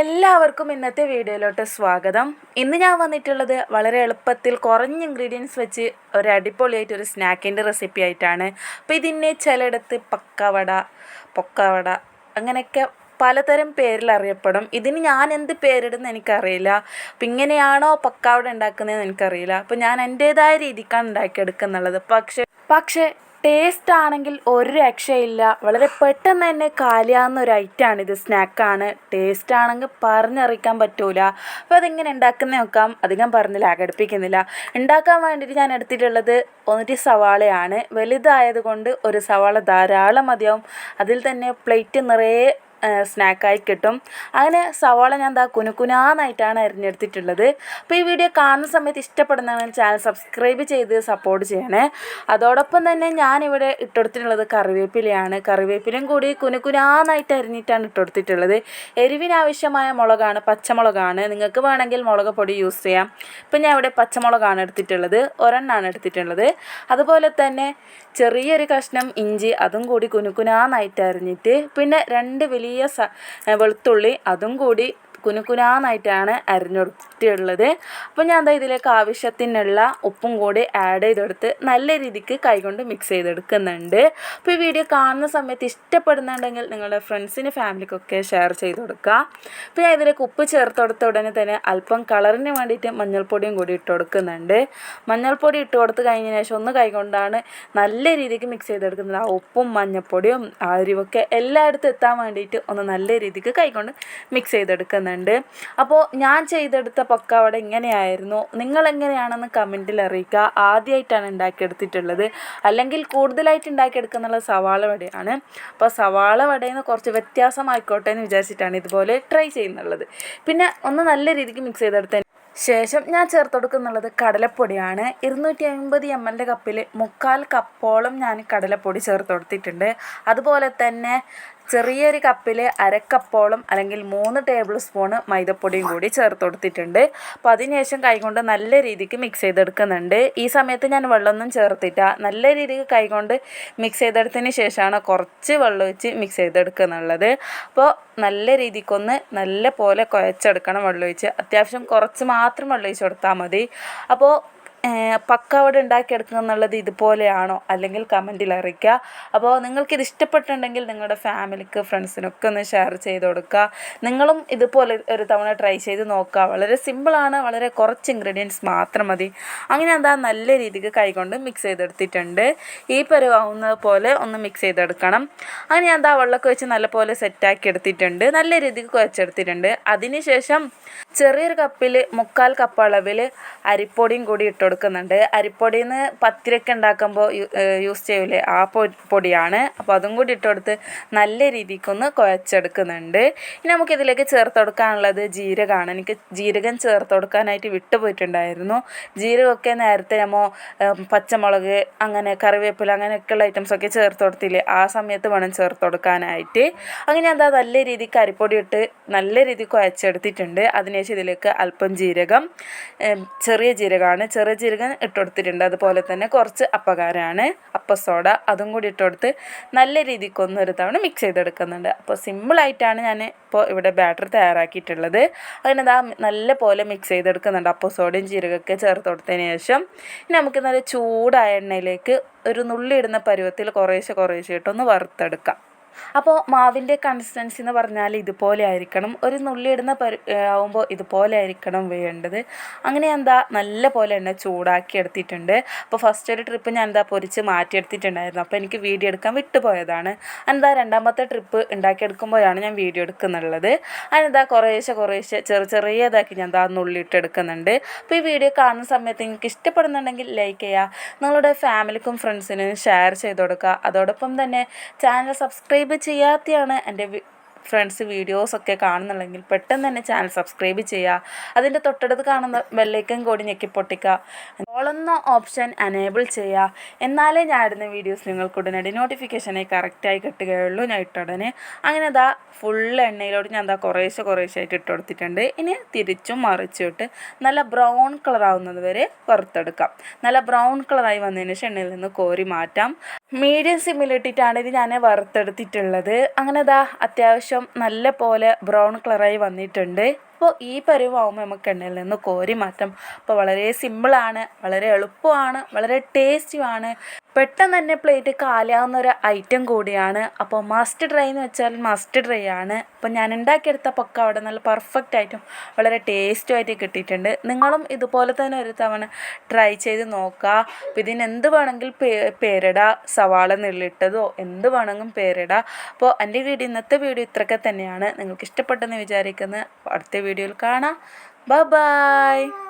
എല്ലാവർക്കും ഇന്നത്തെ വീഡിയോയിലോട്ട് സ്വാഗതം. ഇന്ന് ഞാൻ വന്നിട്ടുള്ളത് വളരെ എളുപ്പത്തിൽ കുറഞ്ഞ ഇൻഗ്രീഡിയൻസ് വെച്ച് ഒരു അടിപൊളിയായിട്ട് ഒരു സ്നാക്കിന്റെ റെസിപ്പി ആയിട്ടാണ്. അപ്പോൾ ഇതിനെ ചിലയിടത്ത് പക്കവട പൊക്കവട അങ്ങനെയൊക്കെ പലതരം പേരിൽ അറിയപ്പെടും. ഇതിന് ഞാൻ എന്ത് പേരിടുന്ന എനിക്കറിയില്ല. അപ്പം ഇങ്ങനെയാണോ പക്കാവട ഉണ്ടാക്കുന്നതെന്ന് എനിക്കറിയില്ല. അപ്പോൾ ഞാൻ എന്റേതായ രീതിക്കാണ് ഉണ്ടാക്കിയെടുക്കുന്നുള്ളത് പക്ഷേ പക്ഷേ ടേസ്റ്റ് ആണെങ്കിൽ ഒരു രക്ഷയില്ല. വളരെ പെട്ടെന്ന് തന്നെ കാലിയാവുന്ന ഒരു ഐറ്റമാണ് ഇത് സ്നാക്കാണ് ടേസ്റ്റ് ആണെങ്കിൽ പറഞ്ഞറിയിക്കാൻ പറ്റൂല. അപ്പോൾ അതെങ്ങനെ ഉണ്ടാക്കുന്ന നോക്കാം. അധികം പറഞ്ഞില്ല ലാഗടിപ്പിക്കുന്നില്ല ഉണ്ടാക്കാൻ വേണ്ടിയിട്ട് ഞാൻ എടുത്തിട്ടുള്ളത് ഒന്നിട്ട് സവാളയാണ്. വലുതായത് കൊണ്ട് ഒരു സവാള ധാരാളം മതിയാവും. അതിൽ തന്നെ പ്ലേറ്റ് നിറയെ സ്നാക്കായി കിട്ടും. അങ്ങനെ സവാള ഞാൻ എന്താ കുനുകുനാന്നായിട്ടാണ് അരിഞ്ഞെടുത്തിട്ടുള്ളത്. അപ്പോൾ ഈ വീഡിയോ കാണുന്ന സമയത്ത് ഇഷ്ടപ്പെടുന്നവൻ ചാനൽ സബ്സ്ക്രൈബ് ചെയ്ത് സപ്പോർട്ട് ചെയ്യണേ. അതോടൊപ്പം തന്നെ ഞാനിവിടെ ഇട്ടെടുത്തിട്ടുള്ളത് കറിവേപ്പിലയാണ്. കറിവേപ്പിലയും കൂടി കുനുകുനാന്നായിട്ട് അരിഞ്ഞിട്ടാണ് ഇട്ടെടുത്തിട്ടുള്ളത്. എരിവിനാവശ്യമായ മുളകാണ് പച്ചമുളകാണ്. നിങ്ങൾക്ക് വേണമെങ്കിൽ മുളക് പൊടി യൂസ് ചെയ്യാം. ഇപ്പം ഞാൻ ഇവിടെ പച്ചമുളകാണ് എടുത്തിട്ടുള്ളത്. ഒരെണ്ണമാണ് എടുത്തിട്ടുള്ളത്. അതുപോലെ തന്നെ ചെറിയൊരു കഷ്ണം ഇഞ്ചി അതും കൂടി കുനുകുനാന്നായിട്ട് അരിഞ്ഞിട്ട് പിന്നെ രണ്ട് വലിയ സ വെളുത്തുള്ളി അതും കൂടി കുനുകുനാന്നായിട്ടാണ് അരിഞ്ഞെടുത്തിട്ടുള്ളത് അപ്പോൾ ഞാൻ എന്താ ഇതിലേക്ക് ആവശ്യത്തിനുള്ള ഉപ്പും കൂടി ആഡ് ചെയ്തെടുത്ത് നല്ല രീതിക്ക് കൈകൊണ്ട് മിക്സ് ചെയ്തെടുക്കുന്നുണ്ട്. അപ്പോൾ ഈ വീഡിയോ കാണുന്ന സമയത്ത് ഇഷ്ടപ്പെടുന്നുണ്ടെങ്കിൽ നിങ്ങളുടെ ഫ്രണ്ട്സിന് ഫാമിലിക്കൊക്കെ ഷെയർ ചെയ്ത് കൊടുക്കുക. അപ്പോൾ ഞാൻ ഇതിലേക്ക് ഉപ്പ് ചേർത്ത് കൊടുത്ത ഉടനെ തന്നെ അല്പം കളറിന് വേണ്ടിയിട്ട് മഞ്ഞൾപ്പൊടിയും കൂടി ഇട്ട് കൊടുക്കുന്നുണ്ട്. മഞ്ഞൾപ്പൊടി ഇട്ട് കൊടുത്ത് കഴിഞ്ഞതിന് ശേഷം ഒന്ന് കൈകൊണ്ടാണ് നല്ല രീതിക്ക് മിക്സ് ചെയ്തെടുക്കുന്നത്. ആ ഉപ്പും മഞ്ഞൾപ്പൊടിയും ആ എരിവൊക്കെ എല്ലായിടത്തും എത്താൻ വേണ്ടിയിട്ട് ഒന്ന് നല്ല രീതിക്ക് കൈകൊണ്ട് മിക്സ് ചെയ്തെടുക്കുന്നുണ്ട് അപ്പോൾ ഞാൻ ചെയ്തെടുത്ത പക്കവട ഇങ്ങനെയായിരുന്നു. നിങ്ങൾ എങ്ങനെയാണെന്ന് കമന്റിൽ അറിയിക്കുക. ആദ്യമായിട്ടാണ് ഉണ്ടാക്കിയെടുത്തിട്ടുള്ളത്. അല്ലെങ്കിൽ കൂടുതലായിട്ട് ഉണ്ടാക്കിയെടുക്കുന്നുള്ള സവാള വടയാണ്. അപ്പോൾ സവാള വടയിൽ നിന്ന് കുറച്ച് വ്യത്യാസമായിക്കോട്ടെ എന്ന് വിചാരിച്ചിട്ടാണ് ഇതുപോലെ ട്രൈ ചെയ്യുന്നുള്ളത്. പിന്നെ ഒന്ന് നല്ല രീതിക്ക് മിക്സ് ചെയ്തെടുത്ത ശേഷം ഞാൻ ചേർത്ത് കൊടുക്കുന്നുള്ളത് കടലപ്പൊടിയാണ് ഇരുന്നൂറ്റി അൻപത് എം എല്ലിന്റെ കപ്പിൽ മുക്കാൽ കപ്പോളം ഞാൻ കടലപ്പൊടി ചേർത്ത് കൊടുത്തിട്ടുണ്ട് അതുപോലെ തന്നെ ചെറിയൊരു കപ്പിൽ അരക്കപ്പോളം അല്ലെങ്കിൽ മൂന്ന് ടേബിൾ സ്പൂണ് മൈദപ്പൊടിയും കൂടി ചേർത്ത് കൊടുത്തിട്ടുണ്ട്. അപ്പോൾ അതിനുശേഷം കൈകൊണ്ട് നല്ല രീതിക്ക് മിക്സ് ചെയ്തെടുക്കുന്നുണ്ട്. ഈ സമയത്ത് ഞാൻ വെള്ളമൊന്നും ചേർത്തിട്ട നല്ല രീതിക്ക് കൈകൊണ്ട് മിക്സ് ചെയ്തെടുത്തതിന് ശേഷമാണ് കുറച്ച് വെള്ളം ഒഴിച്ച് മിക്സ് ചെയ്തെടുക്കുന്നുള്ളത്. അപ്പോൾ നല്ല രീതിക്കൊന്ന് നല്ല പോലെ കുഴച്ചെടുക്കണം വെള്ളം ഒഴിച്ച്. അത്യാവശ്യം കുറച്ച് മാത്രം വെള്ളം ഒഴിച്ച് കൊടുത്താൽ മതി. അപ്പോൾ പക്കവട ഉണ്ടാക്കിയെടുക്കുക എന്നുള്ളത് ഇതുപോലെയാണോ? അല്ലെങ്കിൽ കമന്റിൽ അറിയിക്കുക. അപ്പോൾ നിങ്ങൾക്കിത് ഇഷ്ടപ്പെട്ടിട്ടുണ്ടെങ്കിൽ നിങ്ങളുടെ ഫാമിലിക്ക് ഫ്രണ്ട്സിനൊക്കെ ഒന്ന് ഷെയർ ചെയ്ത് കൊടുക്കുക. നിങ്ങളും ഇതുപോലെ ഒരു തവണ ട്രൈ ചെയ്ത് നോക്കുക. വളരെ സിമ്പിളാണ് വളരെ കുറച്ച് ഇൻഗ്രീഡിയൻസ് മാത്രം മതി. അങ്ങനെ എന്താ നല്ല രീതിക്ക് കൈകൊണ്ട് മിക്സ് ചെയ്തെടുത്തിട്ടുണ്ട്. ഈ പരുവാവുന്നത് പോലെ ഒന്ന് മിക്സ് ചെയ്തെടുക്കണം. അങ്ങനെ എന്താ വെള്ളമൊക്കെ വെച്ച് നല്ലപോലെ സെറ്റാക്കി എടുത്തിട്ടുണ്ട്. നല്ല രീതിക്ക് കുഴച്ചെടുത്തിട്ടുണ്ട്. അതിനുശേഷം ചെറിയൊരു കപ്പിൽ മുക്കാൽ കപ്പ് അളവിൽ അരിപ്പൊടിയും കൂടി ഇട്ട് കൊടുക്കുന്നുണ്ട്. അരിപ്പൊടിയിൽ നിന്ന് പത്തിരക്ക ഉണ്ടാക്കുമ്പോൾ യൂസ് ചെയ്യൂലേ? ആ പൊടിയാണ്. അപ്പോൾ അതും കൂടി ഇട്ട് കൊടുത്ത് നല്ല രീതിക്കൊന്ന് കുഴച്ചെടുക്കുന്നുണ്ട്. ഇനി നമുക്കിതിലേക്ക് ചേർത്ത് കൊടുക്കാനുള്ളത് ജീരകമാണ് എനിക്ക് ജീരകം ചേർത്ത് കൊടുക്കാനായിട്ട് വിട്ടുപോയിട്ടുണ്ടായിരുന്നു. ജീരകമൊക്കെ നേരത്തെ നമ്മൾ പച്ചമുളക് അങ്ങനെ കറിവേപ്പില അങ്ങനെയൊക്കെയുള്ള ഐറ്റംസൊക്കെ ചേർത്ത് കൊടുത്തില്ലേ? ആ സമയത്ത് വേണം ചേർത്ത് കൊടുക്കാനായിട്ട്. അങ്ങനെ അതാ നല്ല രീതിക്ക് അരിപ്പൊടി ഇട്ട് നല്ല രീതിക്ക് കുഴച്ചെടുത്തിട്ടുണ്ട്. അതിനുശേഷം ഇതിലേക്ക് അല്പം ജീരകം ചെറിയ ജീരകമാണ് ചെറിയ ജീരകം ഇട്ട് കൊടുത്തിട്ടുണ്ട് അതുപോലെ തന്നെ കുറച്ച് അപ്പകാരമാണ് അപ്പസോഡ അതും കൂടി ഇട്ട് കൊടുത്ത് നല്ല രീതിക്കൊന്ന് ഒരു തവണ മിക്സ് ചെയ്തെടുക്കുന്നുണ്ട്. അപ്പോൾ സിമ്പിളായിട്ടാണ് ഞാൻ ഇപ്പോൾ ഇവിടെ ബാറ്റർ തയ്യാറാക്കിയിട്ടുള്ളത്. അങ്ങനെ ഇതാ നല്ല പോലെ മിക്സ് ചെയ്തെടുക്കുന്നുണ്ട്. അപ്പോൾ സോഡയും ജീരകമൊക്കെ ചേർത്ത് കൊടുത്തതിന് ശേഷം ഇനി നമുക്ക് നല്ല ചൂടായ എണ്ണയിലേക്ക് ഒരു നുള്ളിയിടുന്ന പരുവത്തിൽ കുറേശ്ശെ കുറേശ്ശെ ഇട്ടൊന്ന് വറുത്തെടുക്കാം. അപ്പോൾ മാവിന്റെ കൺസിസ്റ്റൻസി എന്ന് പറഞ്ഞാൽ ഇതുപോലെ ആയിരിക്കണം. ഒരു നുള്ളി ഇടുന്ന പരു ആവുമ്പോൾ ഇതുപോലെ ആയിരിക്കണം വേണ്ടത്. അങ്ങനെ എന്താ നല്ല പോലെ തന്നെ ചൂടാക്കി എടുത്തിട്ടുണ്ട്. അപ്പോൾ ഫസ്റ്റ് ഒരു ട്രിപ്പ് ഞാൻ എന്താ പൊരിച്ച് മാറ്റിയെടുത്തിട്ടുണ്ടായിരുന്നു അപ്പോൾ എനിക്ക് വീഡിയോ എടുക്കാൻ വിട്ടുപോയതാണ്. എന്താ രണ്ടാമത്തെ ട്രിപ്പ് ഉണ്ടാക്കിയെടുക്കുമ്പോഴാണ് ഞാൻ വീഡിയോ എടുക്കുന്നുള്ളത്. അതിനെന്താ കുറേശ്ശെ കുറേശ്ശെ ചെറു ചെറിയതാക്കി ഞാൻ എന്താ നുള്ളിയിട്ടെടുക്കുന്നുണ്ട് അപ്പോൾ ഈ വീഡിയോ കാണുന്ന സമയത്ത് നിങ്ങൾക്ക് ഇഷ്ടപ്പെടുന്നുണ്ടെങ്കിൽ ലൈക്ക് ചെയ്യുക. നിങ്ങളുടെ ഫാമിലിക്കും ഫ്രണ്ട്സിനും ഷെയർ ചെയ്ത് കൊടുക്കുക. അതോടൊപ്പം തന്നെ ചാനൽ സബ്സ്ക്രൈബ് ചെയ്യാത്തയാണ് എന്റെ ഫ്രണ്ട്സ് വീഡിയോസൊക്കെ കാണുന്നുണ്ടെങ്കിൽ പെട്ടെന്ന് തന്നെ ചാനൽ സബ്സ്ക്രൈബ് ചെയ്യുക. അതിന്റെ തൊട്ടടുത്ത് കാണുന്ന ബെല്ലൈക്കൻ കൂടി ഞെക്കി പൊട്ടിക്കുക. ഓളെന്ന ഓപ്ഷൻ അനേബിൾ ചെയ്യുക. എന്നാലേ ഞാൻ ഇടുന്ന വീഡിയോസ് നിങ്ങൾക്ക് ഉടനടി നോട്ടിഫിക്കേഷനെ കറക്റ്റായി കിട്ടുകയുള്ളൂ ഞാൻ ഇട്ടുടനെ അങ്ങനെ അതാ ഫുൾ എണ്ണയിലോട്ട് ഞാൻ എന്താ കുറേശ്ശെ കുറേശ്ശെ ആയിട്ട് ഇട്ട് കൊടുത്തിട്ടുണ്ട്. ഇനി തിരിച്ചും മറിച്ചിട്ട് നല്ല ബ്രൗൺ കളർ ആവുന്നത് വരെ വറുത്തെടുക്കാം. നല്ല ബ്രൗൺ കളറായി വന്നതിന് ശേഷം എണ്ണയിൽ നിന്ന് കോരി മാറ്റാം. മീഡിയം സിമ്മിലിട്ടിട്ടാണ് ഇത് ഞാൻ വറുത്തെടുത്തിട്ടുള്ളത്. അങ്ങനെ ദാ അത്യാവശ്യം നല്ല പോലെ ബ്രൗൺ കളറായി വന്നിട്ടുണ്ട്. അപ്പോൾ ഈ പരുവാകുമ്പോൾ നമുക്ക് എണ്ണയിൽ നിന്ന് കോരി മാറ്റാം അപ്പോൾ വളരെ സിമ്പിളാണ് വളരെ എളുപ്പമാണ് വളരെ ടേസ്റ്റിയുമാണ്. പെട്ടെന്ന് തന്നെ പ്ലേറ്റ് കാലാവുന്ന ഒരു ഐറ്റം കൂടിയാണ്. അപ്പോൾ മസ്റ്റ് ഡ്രൈ എന്ന് വെച്ചാൽ മസ്റ്റ് ഡ്രൈ ആണ്. അപ്പോൾ ഞാൻ ഉണ്ടാക്കിയെടുത്ത പൊക്ക അവിടെ നല്ല പെർഫെക്റ്റ് ആയിട്ടും വളരെ ടേസ്റ്റും ആയിട്ട് കിട്ടിയിട്ടുണ്ട്. നിങ്ങളും ഇതുപോലെ തന്നെ ഒരു തവണ ട്രൈ ചെയ്ത് നോക്കുക അപ്പോൾ ഇതിന് എന്ത് വേണമെങ്കിൽ പേ പേരിടുക സവാള നെല്ലിട്ടതോ എന്ത് വേണമെങ്കിലും പേരിട. അപ്പോൾ എന്റെ വീഡിയോ ഇന്നത്തെ വീഡിയോ ഇത്രയൊക്കെ തന്നെയാണ്. നിങ്ങൾക്ക് ഇഷ്ടപ്പെട്ടെന്ന് വിചാരിക്കുന്നത് അടുത്ത വീഡിയോയിൽ കാണാം. Bye bye